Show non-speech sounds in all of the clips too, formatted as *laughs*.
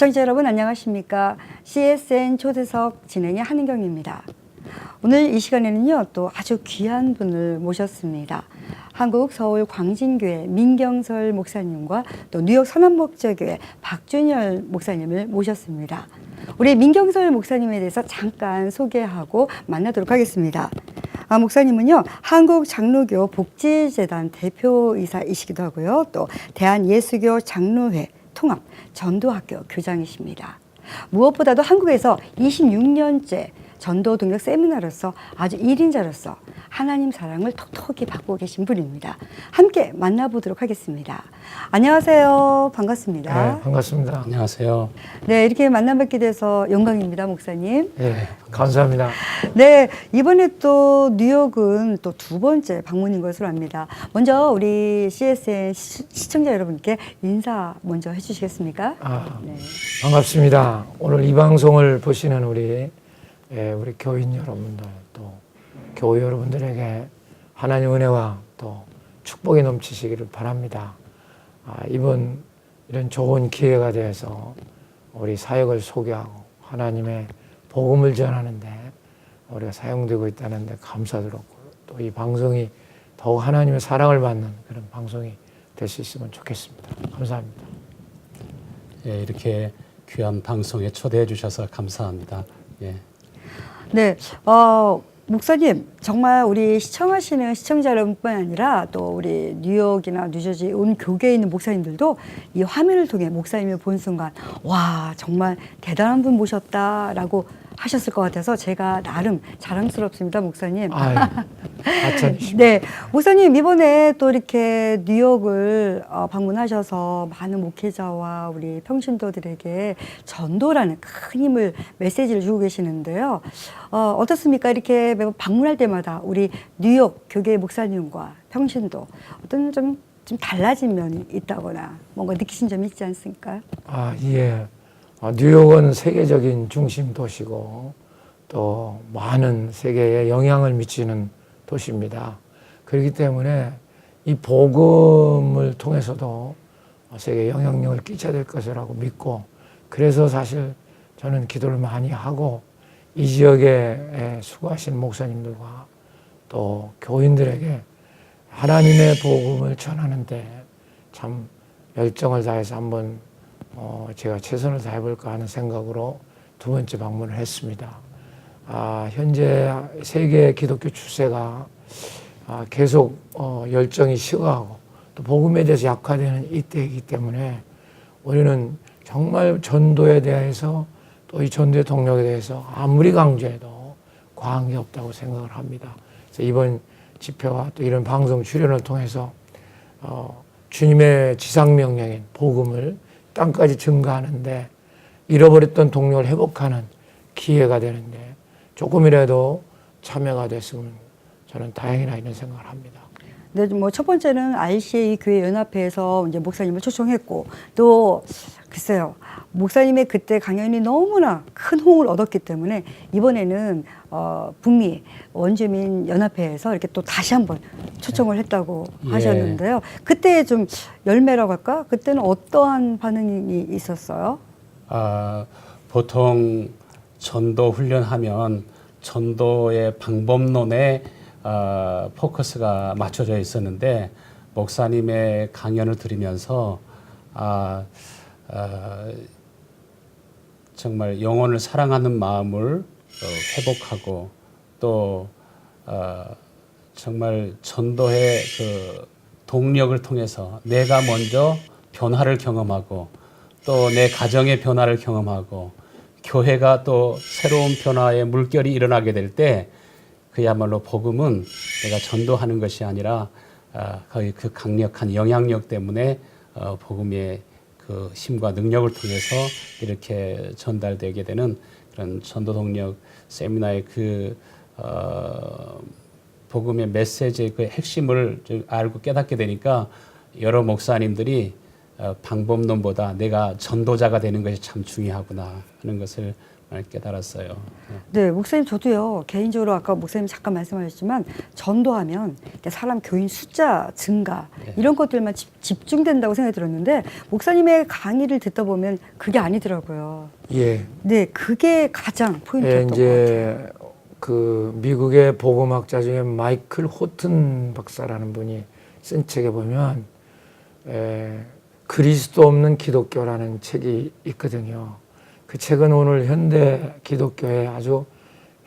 시청자 여러분 안녕하십니까? CSN 초대석 진행의 한은경입니다. 오늘 이 시간에는요 또 아주 귀한 분을 모셨습니다. 한국 서울 광진교회 민경설 목사님과 또 뉴욕 선한목적교회 박준열 목사님을 모셨습니다. 우리 민경설 목사님에 대해서 잠깐 소개하고 만나도록 하겠습니다. 아, 목사님은요, 한국 장로교 복지재단 대표이사이시기도 하고요. 또 대한 예수교 장로회 통합 전도학교 교장이십니다. 무엇보다도 한국에서 26년째 전도 동력 세미나로서 아주 일인자로서 하나님 사랑을 톡톡히 받고 계신 분입니다. 함께 만나보도록 하겠습니다. 안녕하세요. 반갑습니다. 네, 반갑습니다. 안녕하세요. 네, 이렇게 만나 뵙게 돼서 영광입니다, 목사님. 네, 감사합니다. 네, 이번에 또 뉴욕은 또 두 번째 방문인 것으로 압니다. 먼저 우리 CSN 시, 시청자 여러분께 인사 먼저 해주시겠습니까? 아, 네. 반갑습니다. 오늘 이 방송을 보시는 우리 예, 우리 교인 여러분들 또 교회 여러분들에게 하나님 은혜와 또 축복이 넘치시기를 바랍니다. 아, 이번 이런 좋은 기회가 되어서 우리 사역을 소개하고 하나님의 복음을 전하는데 우리가 사용되고 있다는데 감사드렸고 또 이 방송이 더욱 하나님의 사랑을 받는 그런 방송이 될 수 있으면 좋겠습니다. 감사합니다. 예, 이렇게 귀한 방송에 초대해 주셔서 감사합니다. 예. 네, 어, 목사님, 정말 우리 시청하시는 시청자 여러분뿐 아니라 또 우리 뉴욕이나 뉴저지 온 교계에 있는 목사님들도 이 화면을 통해 목사님을 본 순간, 와, 정말 대단한 분 모셨다라고 하셨을 것 같아서 제가 나름 자랑스럽습니다, 목사님. *laughs* 아유, 하천이십니다. 네, 목사님 이번에 또 이렇게 뉴욕을 어, 방문하셔서 많은 목회자와 우리 평신도들에게 전도라는 큰 힘을 메시지를 주고 계시는데요. 어, 어떻습니까? 이렇게 매번 방문할 때마다 우리 뉴욕 교계 목사님과 평신도 어떤 좀, 좀 달라진 면이 있다거나 뭔가 느끼신 점이 있지 않습니까? 아, 예. 아, 뉴욕은 세계적인 중심 도시고 또 많은 세계에 영향을 미치는 도시입니다. 그렇기 때문에 이 복음을 통해서도 세계에 영향력을 끼쳐야 될 것이라고 믿고 그래서 사실 저는 기도를 많이 하고 이 지역에 수고하신 목사님들과 또 교인들에게 하나님의 복음을 전하는데 참 열정을 다해서 한번 어, 제가 최선을 다해볼까 하는 생각으로 두 번째 방문을 했습니다. 아, 현재 세계 기독교 추세가 아, 계속 어, 열정이 식어가고 또 복음에 대해서 약화되는 이때이기 때문에 우리는 정말 전도에 대해서 또 이 전도의 동력에 대해서 아무리 강조해도 과한 게 없다고 생각을 합니다. 그래서 이번 집회와 또 이런 방송 출연을 통해서 어, 주님의 지상명령인 복음을 땅까지 증가하는데 잃어버렸던 동력을 회복하는 기회가 되는데 조금이라도 참여가 됐으면 저는 다행이나 이런 생각을 합니다. 네, 뭐 첫 번째는 RCA 교회 연합회에서 이제 목사님을 초청했고 또 글쎄요 목사님의 그때 강연이 너무나 큰 호응을 얻었기 때문에 이번에는 어, 북미 원주민 연합회에서 이렇게 또 다시 한번 초청을 했다고 예. 하셨는데요. 그때 좀 열매라고 할까? 그때는 어떠한 반응이 있었어요? 아, 보통 전도 훈련하면 전도의 방법론에 아, 포커스가 맞춰져 있었는데 목사님의 강연을 들으면서 아, 아, 정말 영혼을 사랑하는 마음을 어, 회복하고 또 어, 정말 전도의 그 동력을 통해서 내가 먼저 변화를 경험하고 또 내 가정의 변화를 경험하고 교회가 또 새로운 변화의 물결이 일어나게 될 때 그야말로 복음은 내가 전도하는 것이 아니라 아, 거의 그 강력한 영향력 때문에 어, 복음의 그 힘과 능력을 통해서 이렇게 전달되게 되는 그런 전도 동력 세미나의 그 어, 복음의 메시지의 그 핵심을 좀 알고 깨닫게 되니까 여러 목사님들이 어, 방법론보다 내가 전도자가 되는 것이 참 중요하구나 하는 것을 깨달았어요. 네, 목사님 저도요 개인적으로 아까 목사님 잠깐 말씀하셨지만 전도하면 사람 교인 숫자 증가 네. 이런 것들만 집, 집중된다고 생각이 들었는데 목사님의 강의를 듣다 보면 그게 아니더라고요. 예. 네, 그게 가장 예, 포인트였던 것 같아요. 이제 그 미국의 보고학자 중에 마이클 호튼 박사라는 분이 쓴 책에 보면 에, 그리스도 없는 기독교라는 책이 있거든요. 그 책은 오늘 현대 기독교의 아주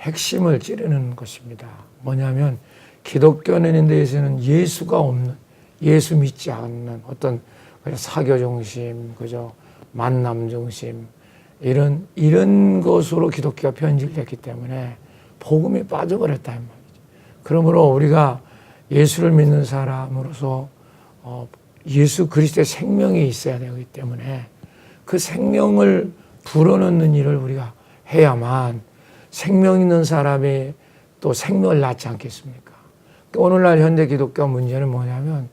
핵심을 찌르는 것입니다. 뭐냐면 기독교는 대해서는 예수가 없는 예수 믿지 않는 어떤 사교 중심, 그죠 만남 중심 이런 이런 것으로 기독교가 변질됐기 때문에 복음이 빠져버렸다 이 말이죠. 그러므로 우리가 예수를 믿는 사람으로서 어, 예수 그리스도의 생명이 있어야 되기 때문에 그 생명을 불어넣는 일을 우리가 해야만 생명 있는 사람이 또 생명을 낳지 않겠습니까? 오늘날 현대 기독교 문제는 뭐냐면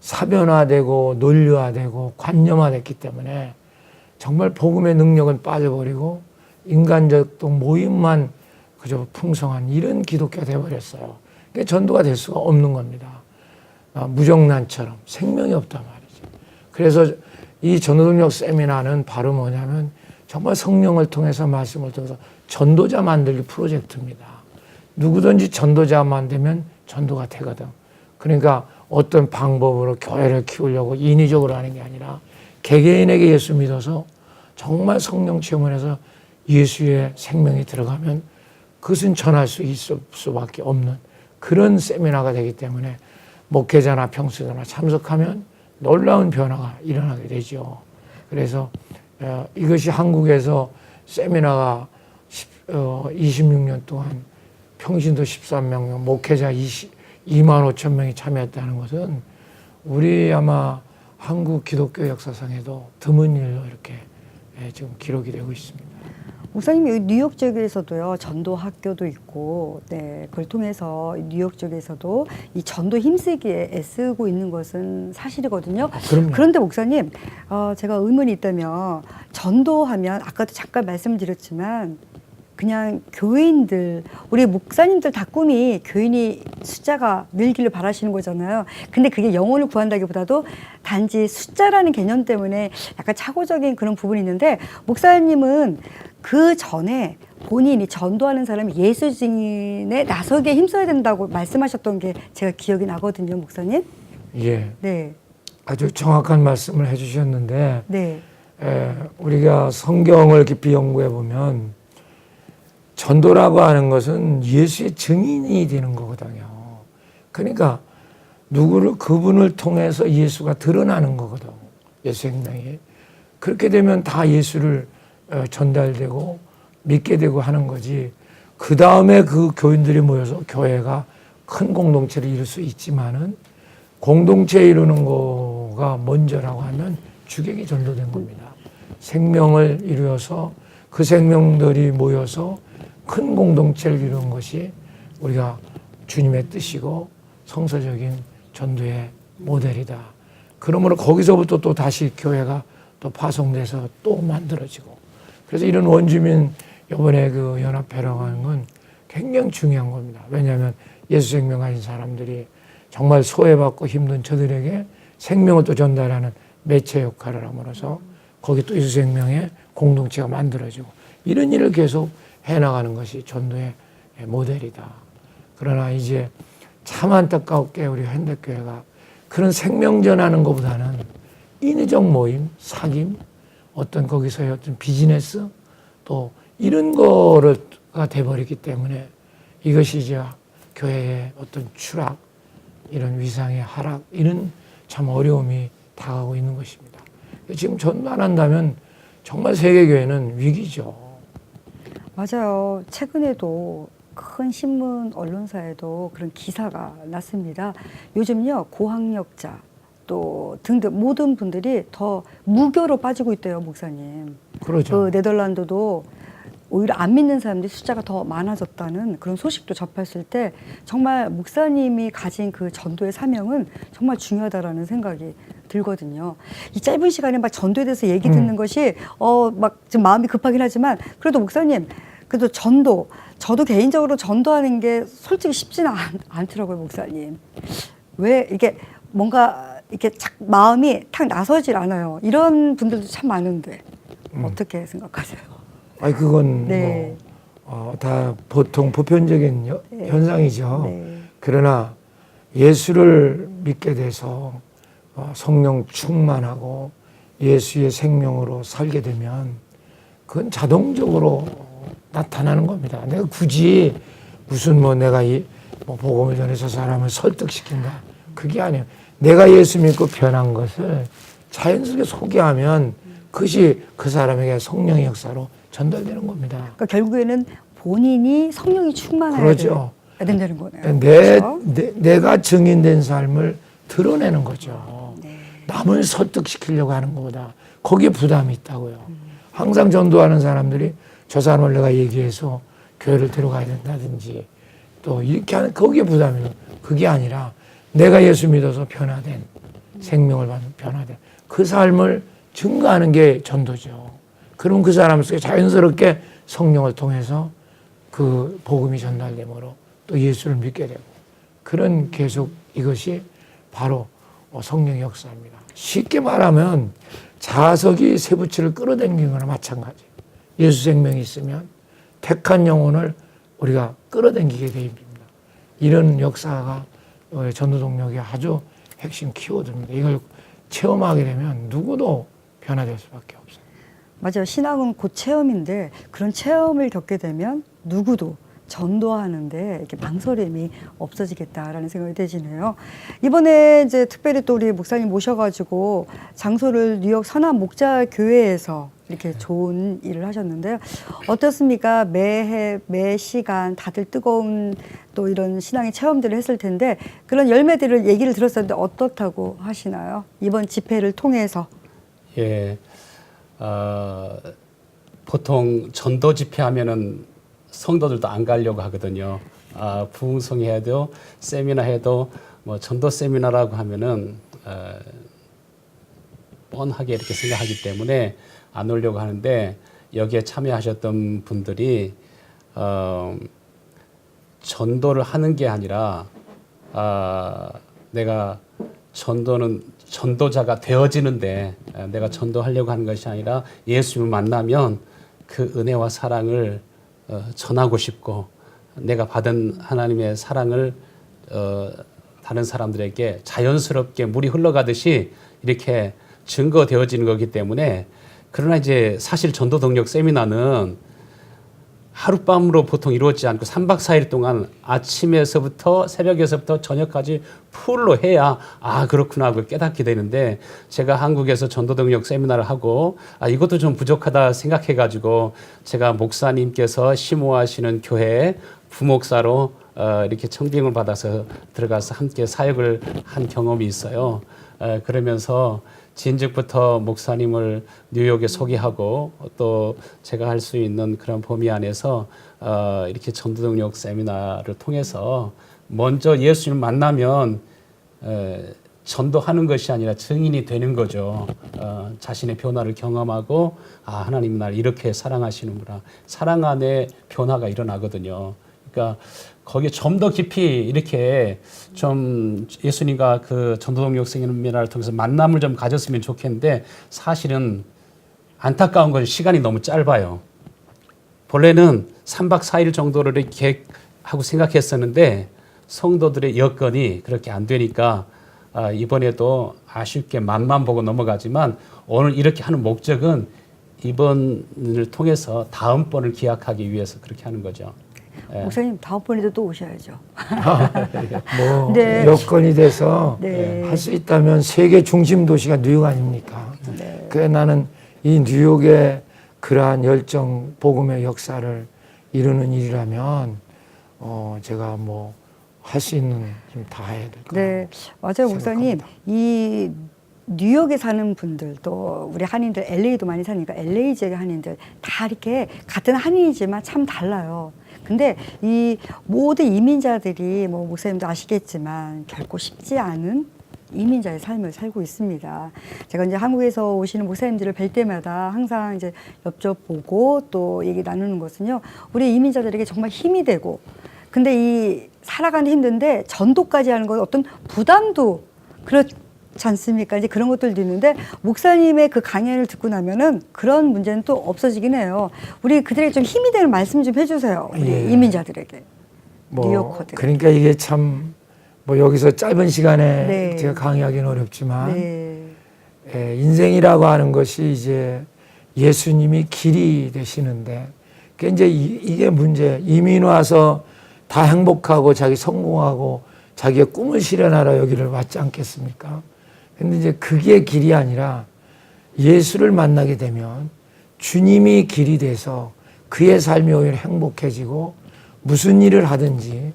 사변화되고 논리화되고 관념화됐기 때문에 정말 복음의 능력은 빠져버리고 인간적 또 모임만 그저 풍성한 이런 기독교가 되어버렸어요. 그게 전도가 될 수가 없는 겁니다. 아, 무정란처럼 생명이 없단 말이죠. 그래서 이 전도능력 세미나는 바로 뭐냐면 정말 성령을 통해서 말씀을 통해서 전도자 만들기 프로젝트입니다. 누구든지 전도자 만들면 전도가 되거든. 그러니까 어떤 방법으로 교회를 키우려고 인위적으로 하는 게 아니라 개개인에게 예수 믿어서 정말 성령 체험을 해서 예수의 생명이 들어가면 그것은 전할 수 있을 수밖에 없는 그런 세미나가 되기 때문에 목회자나 평수자나 참석하면 놀라운 변화가 일어나게 되죠. 그래서 어, 이것이 한국에서 세미나가 26년 동안 평신도 13명, 목회자 20, 2만 5천 명이 참여했다는 것은 우리 아마 한국 기독교 역사상에도 드문 일로 이렇게 예, 지금 기록이 되고 있습니다. 목사님이 뉴욕 쪽에서도요 전도 학교도 있고 네 그걸 통해서 뉴욕 쪽에서도 이 전도 힘쓰기에 애쓰고 있는 것은 사실이거든요. 그럼요. 그런데 목사님 어, 제가 의문이 있다면 전도하면 아까도 잠깐 말씀드렸지만 그냥 교인들 우리 목사님들 다 꿈이 교인이 숫자가 늘기를 바라시는 거잖아요. 근데 그게 영혼을 구한다기보다도 단지 숫자라는 개념 때문에 약간 착오적인 그런 부분이 있는데 목사님은 그 전에 본인이 전도하는 사람이 예수 증인에 나서게 힘써야 된다고 말씀하셨던 게 제가 기억이 나거든요, 목사님. 예, 네, 아주 정확한 말씀을 해주셨는데 네, 에, 우리가 성경을 깊이 연구해 보면 전도라고 하는 것은 예수의 증인이 되는 거거든요. 그러니까 누구를 그분을 통해서 예수가 드러나는 거거든. 예수 행명이. 그렇게 되면 다 예수를 어, 전달되고 믿게 되고 하는 거지. 그 다음에 그 교인들이 모여서 교회가 큰 공동체를 이룰 수 있지만은 공동체 이루는 거가 먼저라고 하면 주객이 전도된 겁니다. 생명을 이루어서 그 생명들이 모여서 큰 공동체를 이루는 것이 우리가 주님의 뜻이고 성서적인 전도의 모델이다. 그러므로 거기서부터 또 다시 교회가 또 파송돼서 또 만들어지고 그래서 이런 원주민 이번에 그 연합회라고 하는 건 굉장히 중요한 겁니다. 왜냐하면 예수 생명 가진 사람들이 정말 소외받고 힘든 저들에게 생명을 또 전달하는 매체 역할을 함으로써 거기 또 예수 생명의 공동체가 만들어지고 이런 일을 계속 해나가는 것이 전도의 모델이다. 그러나 이제 참 안타깝게 우리 현대교회가 그런 생명 전하는 것보다는 인위적 모임, 사귐, 어떤 거기서의 어떤 비즈니스 또 이런 거가 돼버리기 때문에 이것이 이제 교회의 어떤 추락, 이런 위상의 하락, 이런 참 어려움이 다가오고 있는 것입니다. 지금 전도 안 한다면 정말 세계 교회는 위기죠. 맞아요. 최근에도 큰 신문 언론사에도 그런 기사가 났습니다. 요즘요 고학력자 또 등등 모든 분들이 더 무교로 빠지고 있대요, 목사님. 그러죠. 그 네덜란드도 오히려 안 믿는 사람들이 숫자가 더 많아졌다는 그런 소식도 접했을 때 정말 목사님이 가진 그 전도의 사명은 정말 중요하다라는 생각이 들거든요. 이 짧은 시간에 막 전도에 대해서 얘기 음. 듣는 것이 어막좀 마음이 급하긴 하지만 그래도 목사님 그래도 전도 저도 개인적으로 전도하는 게 솔직히 쉽지는 않, 않더라고요, 목사님. 왜 이게 뭔가 이렇게 착 마음이 탁 나서질 않아요. 이런 분들도 참 많은데 음. 어떻게 생각하세요? 아니 그건 네. 뭐 어, 다 보통 보편적인 여- 네. 현상이죠. 네. 그러나 예수를 믿게 돼서 어, 성령 충만하고 예수의 생명으로 살게 되면 그건 자동적으로 나타나는 겁니다. 내가 굳이 무슨 뭐 내가 이 뭐 복음을 전해서 사람을 설득시킨다. 그게 아니에요. 내가 예수 믿고 변한 것을 자연스럽게 소개하면 그것이 그 사람에게 성령의 역사로 전달되는 겁니다. 그러니까 결국에는 본인이 성령이 충만해야. 돼야 된다는 거네요. 내, 그렇죠? 내, 내가 증인된 삶을 드러내는 거죠. 네. 남을 설득시키려고 하는 것보다 거기에 부담이 있다고요. 항상 전도하는 사람들이 저 사람을 내가 얘기해서 교회를 데려가야 된다든지 또 이렇게 하는 거기에 부담이 그게 아니라 내가 예수 믿어서 변화된 생명을 받는 변화된 그 삶을 증거하는 게 전도죠. 그럼 그 사람 속에 자연스럽게 성령을 통해서 그 복음이 전달되므로 또 예수를 믿게 되고 그런 계속 이것이 바로 어, 성령의 역사입니다. 쉽게 말하면 자석이 세부치를 끌어당기는 거나 마찬가지. 예수 생명이 있으면 택한 영혼을 우리가 끌어당기게 됩니다. 이런 역사가 어, 전도 동력의 아주 핵심 키워드입니다. 이걸 체험하게 되면 누구도 변화될 수밖에 없어요. 맞아요. 신앙은 곧 체험인데 그런 체험을 겪게 되면 누구도 전도하는데 이렇게 망설임이 없어지겠다라는 생각이 드시네요. 이번에 이제 특별히 또 우리 목사님 모셔가지고 장소를 뉴욕 선한 목자 교회에서 이렇게 좋은 일을 하셨는데요. 어떻습니까? 매해 매 시간 다들 뜨거운 또 이런 신앙의 체험들을 했을 텐데 그런 열매들을 얘기를 들었었는데 어떻다고 하시나요? 이번 집회를 통해서 예, 어, 보통 전도 집회 하면은 성도들도 안 가려고 하거든요. 아, 부흥성 해도 세미나 해도 뭐 전도 세미나라고 하면은 어, 뻔하게 이렇게 생각하기 때문에 안 오려고 하는데 여기에 참여하셨던 분들이 어, 전도를 하는 게 아니라 아, 내가 전도는 전도자가 되어지는데 아, 내가 전도하려고 하는 것이 아니라 예수님을 만나면 그 은혜와 사랑을 어, 전하고 싶고 내가 받은 하나님의 사랑을 어, 다른 사람들에게 자연스럽게 물이 흘러가듯이 이렇게 증거되어지는 거기 때문에 그러나 이제 사실 전도 동력 세미나는 하룻밤으로 보통 이루어지지 않고 3박 4일 동안 아침에서부터 새벽에서부터 저녁까지 풀로 해야 아 그렇구나 하고 깨닫게 되는데 제가 한국에서 전도동력 세미나를 하고 아 이것도 좀 부족하다 생각해 가지고 제가 목사님께서 심호하시는 교회에 부목사로 어, 이렇게 청빙을 받아서 들어가서 함께 사역을 한 경험이 있어요. 에, 그러면서 진즉부터 목사님을 뉴욕에 소개하고 또 제가 할 수 있는 그런 범위 안에서 어, 이렇게 전도동력 세미나를 통해서 먼저 예수님을 만나면 에, 전도하는 것이 아니라 증인이 되는 거죠. 어, 자신의 변화를 경험하고 아 하나님 날 이렇게 사랑하시는구나. 사랑 안에 변화가 일어나거든요. 그러니까 거기에 좀 더 깊이 이렇게 좀 예수님과 그 전도동력 세미나를 통해서 만남을 좀 가졌으면 좋겠는데 사실은 안타까운 건 시간이 너무 짧아요. 본래는 3박 4일 정도를 계획하고 생각했었는데 성도들의 여건이 그렇게 안 되니까 아, 이번에도 아쉽게 맛만 보고 넘어가지만 오늘 이렇게 하는 목적은 이번을 통해서 다음번을 기약하기 위해서 그렇게 하는 거죠. 예. 목사님 다음번에도 또 오셔야죠. 뭐 *laughs* 네. 여건이 돼서 네. 할 수 있다면 세계 중심 도시가 뉴욕 아닙니까? 네. 그래 나는 이 뉴욕의 그러한 열정 복음의 역사를 이루는 일이라면 어 제가 뭐 할 수 있는 힘 다 해야 될것 네, 맞아요, 목사님. 이 뉴욕에 사는 분들 또 우리 한인들 LA도 많이 사니까 LA 지역의 한인들 다 이렇게 같은 한인이지만 참 달라요. 근데 이 모든 이민자들이 뭐 목사님도 아시겠지만 결코 쉽지 않은 이민자의 삶을 살고 있습니다. 제가 이제 한국에서 오시는 목사님들을 뵐 때마다 항상 이제 엽접보고 또 얘기 나누는 것은요. 우리 이민자들에게 정말 힘이 되고 근데 이 살아가는 힘든데 전도까지 하는 건 어떤 부담도 그렇 지 않습니까? 이제 그런 것들도 있는데 목사님의 그 강연을 듣고 나면은 그런 문제는 또 없어지긴 해요. 우리 그들에게 좀 힘이 되는 말씀 좀 해주세요. 우리 예. 이민자들에게. 뭐 뉴요커들. 그러니까 이게 참 뭐 여기서 짧은 시간에 네. 제가 강의하기는 어렵지만 네. 예, 인생이라고 하는 것이 이제 예수님이 길이 되시는데 그 이제 이, 이게 문제. 이민 와서 다 행복하고 자기 성공하고 자기의 꿈을 실현하러 여기를 왔지 않겠습니까? 근데 이제 그게 길이 아니라 예수를 만나게 되면 주님이 길이 돼서 그의 삶이 오히려 행복해지고 무슨 일을 하든지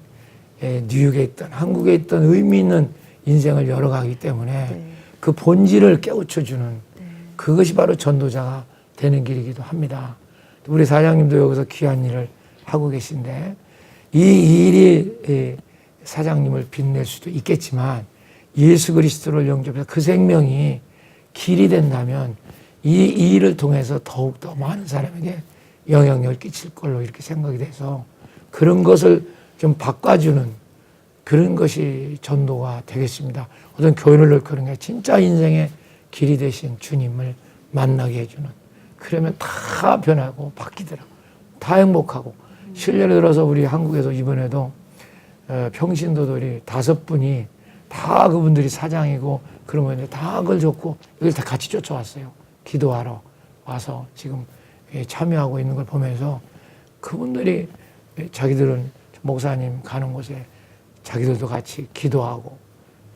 예, 뉴욕에 있던 한국에 있던 의미 있는 인생을 열어가기 때문에 네. 그 본질을 깨우쳐주는 그것이 바로 전도자가 되는 길이기도 합니다. 우리 사장님도 여기서 귀한 일을 하고 계신데 이 일이 예, 사장님을 빛낼 수도 있겠지만 예수 그리스도를 영접해서 그 생명이 길이 된다면 이, 이 일을 통해서 더욱더 많은 사람에게 영향력을 끼칠 걸로 이렇게 생각이 돼서 그런 것을 좀 바꿔주는 그런 것이 전도가 되겠습니다. 어떤 교회를 넓히는 게 진짜 인생의 길이 되신 주님을 만나게 해주는 그러면 다 변하고 바뀌더라고. 다 행복하고 실례를 들어서 우리 한국에서 이번에도 어, 평신도들이 다섯 분이 다 그분들이 사장이고 그러면 다 그걸 줬고 여기 다 같이 쫓아왔어요. 기도하러 와서 지금 예, 참여하고 있는 걸 보면서 그분들이 예, 자기들은 목사님 가는 곳에 자기들도 같이 기도하고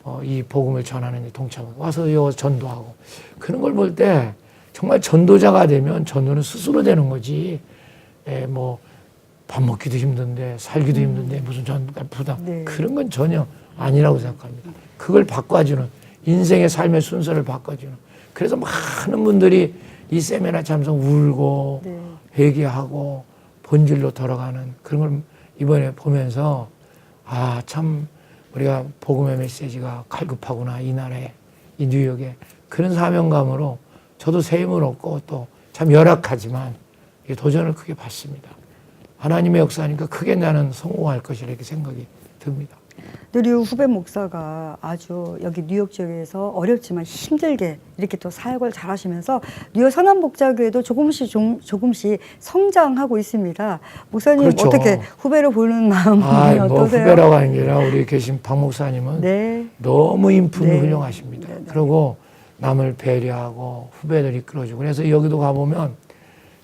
어, 이 복음을 전하는 데 동참하고 와서 요 전도하고 그런 걸 볼 때 정말 전도자가 되면 전도는 스스로 되는 거지. 예, 뭐밥 먹기도 힘든데 살기도 힘든데 무슨 전도가 부담 네. 그런 건 전혀 아니라고 생각합니다. 그걸 바꿔주는 인생의 삶의 순서를 바꿔주는 그래서 많은 분들이 이 세미나 참석 울고 네. 회개하고 본질로 돌아가는 그런 걸 이번에 보면서 아 참 우리가 복음의 메시지가 갈급하구나 이 나라에 이 뉴욕에 그런 사명감으로 저도 새 힘을 얻고 또 참 열악하지만 이 도전을 크게 받습니다. 하나님의 역사니까 크게 나는 성공할 것이라 이렇게 생각이 듭니다. 느류 후배 목사가 아주 여기 뉴욕 지역에서 어렵지만 힘들게 이렇게 또 사역을 잘 하시면서 뉴욕 선한복자교회도 조금씩 좀, 조금씩 성장하고 있습니다. 목사님 그렇죠. 어떻게 후배를 보는 마음이 아, 뭐 어떠세요? 후배라고 하는 게 아니라 우리 계신 박 목사님은 네. 너무 인품이 네. 훌륭하십니다. 네, 네. 그리고 남을 배려하고 후배들 이끌어주고 그래서 여기도 가보면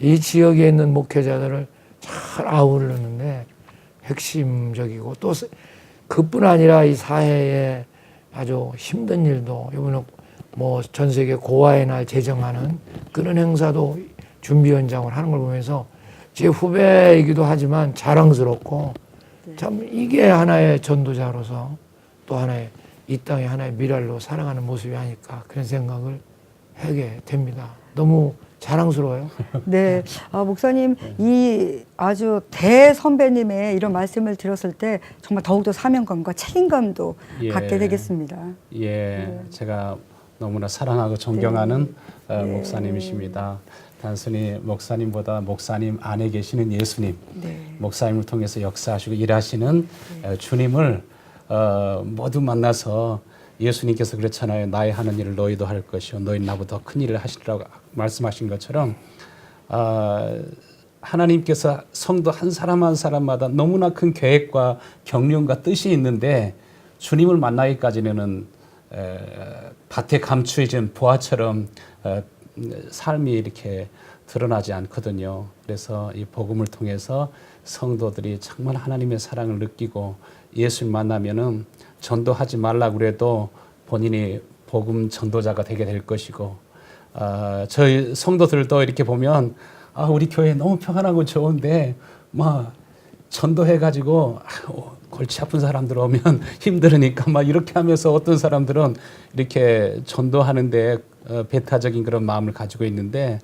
이 지역에 있는 목회자들을 잘 아우르는데 핵심적이고 또 스- 그뿐 아니라 이 사회에 아주 힘든 일도 이번에 뭐 전 세계 고아의 날 제정하는 그런 행사도 준비 현장을 하는 걸 보면서 제 후배이기도 하지만 자랑스럽고 참 이게 하나의 전도자로서 또 하나의 이 땅의 하나의 미랄로 살아가는 모습이 아닐까 그런 생각을 하게 됩니다. 너무 자랑스러워요. *laughs* 네. 아, 목사님, 이 아주 대 선배님의 이런 말씀을 들었을 때 정말 더욱더 사명감과 책임감도 예. 갖게 되겠습니다. 예, 제가 너무나 사랑하고 존경하는 어, 네. 목사님이십니다. 단순히 목사님보다 목사님 안에 계시는 예수님, 네. 목사님을 통해서 역사하시고 일하시는 어, 주님을 어, 모두 만나서 예수님께서 그렇잖아요. 나의 하는 일을 너희도 할 것이요 너희 나보다 더큰 일을 하시리라고 말씀하신 것처럼 아, 하나님께서 성도 한 사람 한 사람마다 너무나 큰 계획과 경륜과 뜻이 있는데 주님을 만나기까지는 에, 밭에 감추어진 보화처럼 어, 삶이 이렇게 드러나지 않거든요. 그래서 이 복음을 통해서 성도들이 정말 하나님의 사랑을 느끼고 예수를 만나면은 전도하지 말라 그래도 본인이 복음 전도자가 되게 될 것이고 아, 저희 성도들도 이렇게 보면 아, 우리 교회 너무 평안하고 좋은데 막 전도해 가지고 골치 아픈 사람들 오면 *laughs* 힘들으니까 막 이렇게 하면서 어떤 사람들은 이렇게 전도하는데 어, 배타적인 그런 마음을 가지고 있는데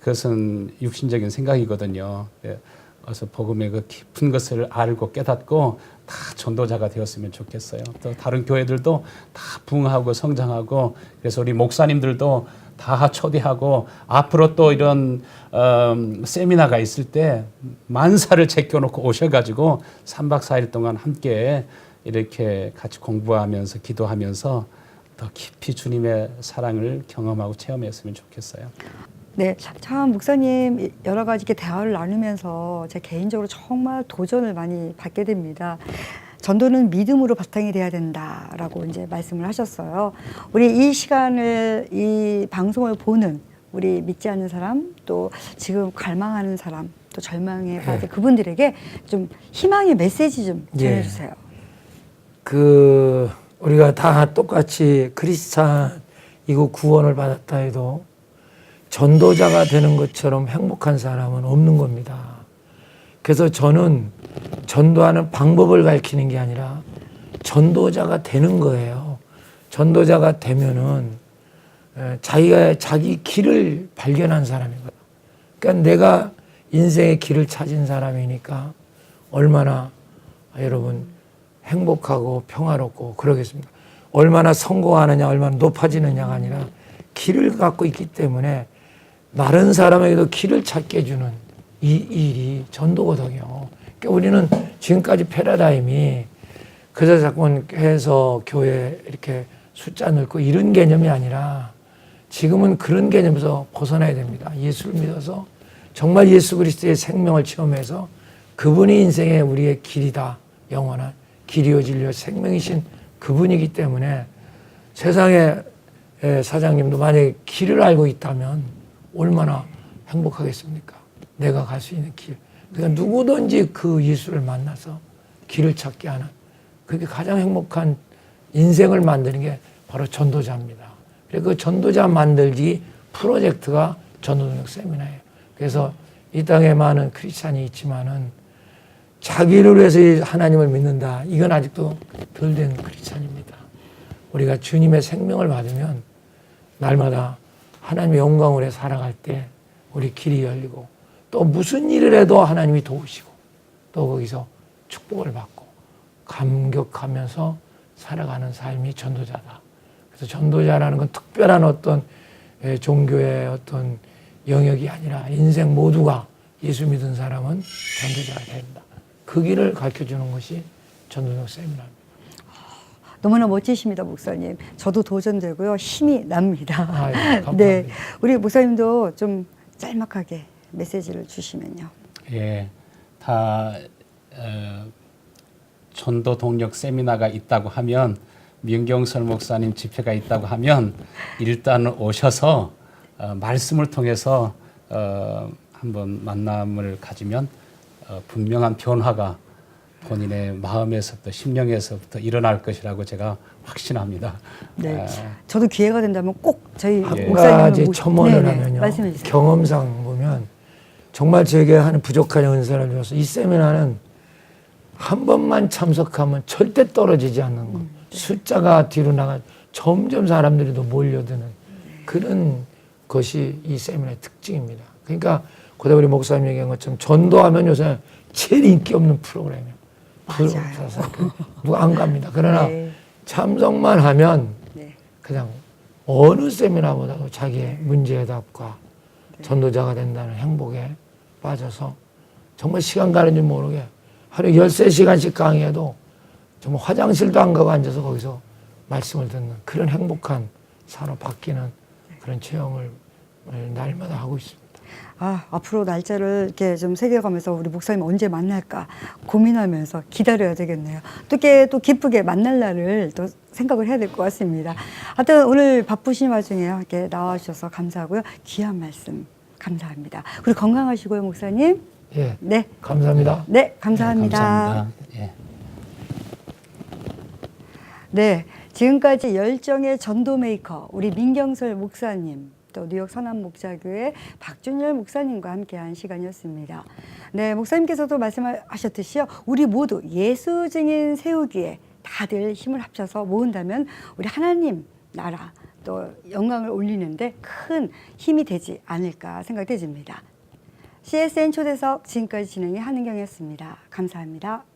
그것은 육신적인 생각이거든요. 예, 그래서 복음의 그 깊은 것을 알고 깨닫고 다 전도자가 되었으면 좋겠어요. 또 다른 교회들도 다 부흥하고 성장하고 그래서 우리 목사님들도 다 초대하고 앞으로 또 이런 음, 세미나가 있을 때 만사를 제껴놓고 오셔가지고 3박 4일 동안 함께 이렇게 같이 공부하면서 기도하면서 더 깊이 주님의 사랑을 경험하고 체험했으면 좋겠어요. 네, 참 목사님 여러 가지 이렇게 대화를 나누면서 제 개인적으로 정말 도전을 많이 받게 됩니다. 전도는 믿음으로 바탕이 돼야 된다라고 이제 말씀을 하셨어요. 우리 이 시간을 이 방송을 보는 우리 믿지 않는 사람 또 지금 갈망하는 사람 또 절망에 빠진 그분들에게 좀 희망의 메시지 좀 예. 전해주세요. 그 우리가 다 똑같이 크리스찬이고 구원을 받았다 해도 전도자가 되는 것처럼 행복한 사람은 없는 겁니다. 그래서 저는 전도하는 방법을 가르치는 게 아니라 전도자가 되는 거예요. 전도자가 되면은 에, 자기가 자기 길을 발견한 사람이거든. 그러니까 내가 인생의 길을 찾은 사람이니까 얼마나 아, 여러분 행복하고 평화롭고 그러겠습니다. 얼마나 성공하느냐, 얼마나 높아지느냐가 아니라 길을 갖고 있기 때문에 다른 사람에게도 길을 찾게 해주는 이 일이 전도거든요. 그러니까 우리는 지금까지 패러다임이 그저 자꾸 해서 교회 이렇게 숫자 넣고 이런 개념이 아니라 지금은 그런 개념에서 벗어나야 됩니다. 예수를 믿어서 정말 예수 그리스도의 생명을 체험해서 그분이 인생의 우리의 길이다. 영원한 길이요 진리요 생명이신 그분이기 때문에 세상에 에, 사장님도 만약에 길을 알고 있다면 얼마나 행복하겠습니까? 내가 갈 수 있는 길. 그러니까 누구든지 그 예수를 만나서 길을 찾게 하는 그게 가장 행복한 인생을 만드는 게 바로 전도자입니다. 그래서 그 전도자 만들기 프로젝트가 전도능력 세미나예요. 그래서 이 땅에 많은 크리스찬이 있지만은 자기를 위해서 하나님을 믿는다. 이건 아직도 덜 된 크리스찬입니다. 우리가 주님의 생명을 받으면 날마다 하나님의 영광을 해 살아갈 때 우리 길이 열리고 또 무슨 일을 해도 하나님이 도우시고 또 거기서 축복을 받고 감격하면서 살아가는 삶이 전도자다. 그래서 전도자라는 건 특별한 어떤 예, 종교의 어떤 영역이 아니라 인생 모두가 예수 믿은 사람은 전도자가 된다. 그 길을 가르쳐 주는 것이 전도적 세미나입니다. 너무나 멋지십니다, 목사님. 저도 도전되고요. 힘이 납니다. 아유, *laughs* 감사합니다. 네. 우리 목사님도 좀 짤막하게 메시지를 주시면요. 예, 다 어, 전도 동력 세미나가 있다고 하면 민경설 목사님 집회가 있다고 하면 일단 오셔서 어, 말씀을 통해서 어, 한번 만남을 가지면 어, 분명한 변화가 본인의 마음에서부터 심령에서부터 일어날 것이라고 제가 확신합니다. 네. 아, 저도 기회가 된다면 꼭 저희 한 목사님을 모시- 첨언을 네네, 하면요. 말씀해 주세요. 경험상 보면 정말 제게 하는 부족한 은사를 줘서 이 세미나는 한 번만 참석하면 절대 떨어지지 않는 것. 음. 숫자가 뒤로 나가 점점 사람들이 더 몰려드는 그런 것이 이 세미나의 특징입니다. 그러니까 고대 우리 목사님 얘기한 것처럼 전도하면 요새 제일 인기 없는 프로그램이에요. 맞아요. 그래서 누가 안 갑니다. 그러나 네. 참석만 하면 네. 그냥 어느 세미나보다도 자기의 문제해답과 전도자가 된다는 행복에 빠져서 정말 시간 가는 줄 모르게 하루에 13시간씩 강의해도 정말 화장실도 안 가고 앉아서 거기서 말씀을 듣는 그런 행복한 사로 바뀌는 그런 체험을 날마다 하고 있습니다. 아, 앞으로 날짜를 이렇게 좀 새겨가면서 우리 목사님 언제 만날까 고민하면서 기다려야 되겠네요. 또 이렇게 또 기쁘게 만날 날을 또 생각을 해야 될 것 같습니다. 하여튼 오늘 바쁘신 와중에 이렇게 나와주셔서 감사하고요. 귀한 말씀 감사합니다. 그리고 건강하시고요, 목사님. 예, 네. 감사합니다. 네, 감사합니다. 네, 감사합니다. 예. 네, 지금까지 열정의 전도 메이커 우리 민경설 목사님 또 뉴욕 선한 목자교회 박준열 목사님과 함께한 시간이었습니다. 네, 목사님께서도 말씀하셨듯이요, 우리 모두 예수 증인 세우기에 다들 힘을 합쳐서 모은다면 우리 하나님 나라 또 영광을 올리는데 큰 힘이 되지 않을까 생각되집니다. CSN 초대석 지금까지 진행의 한은경이었습니다. 감사합니다.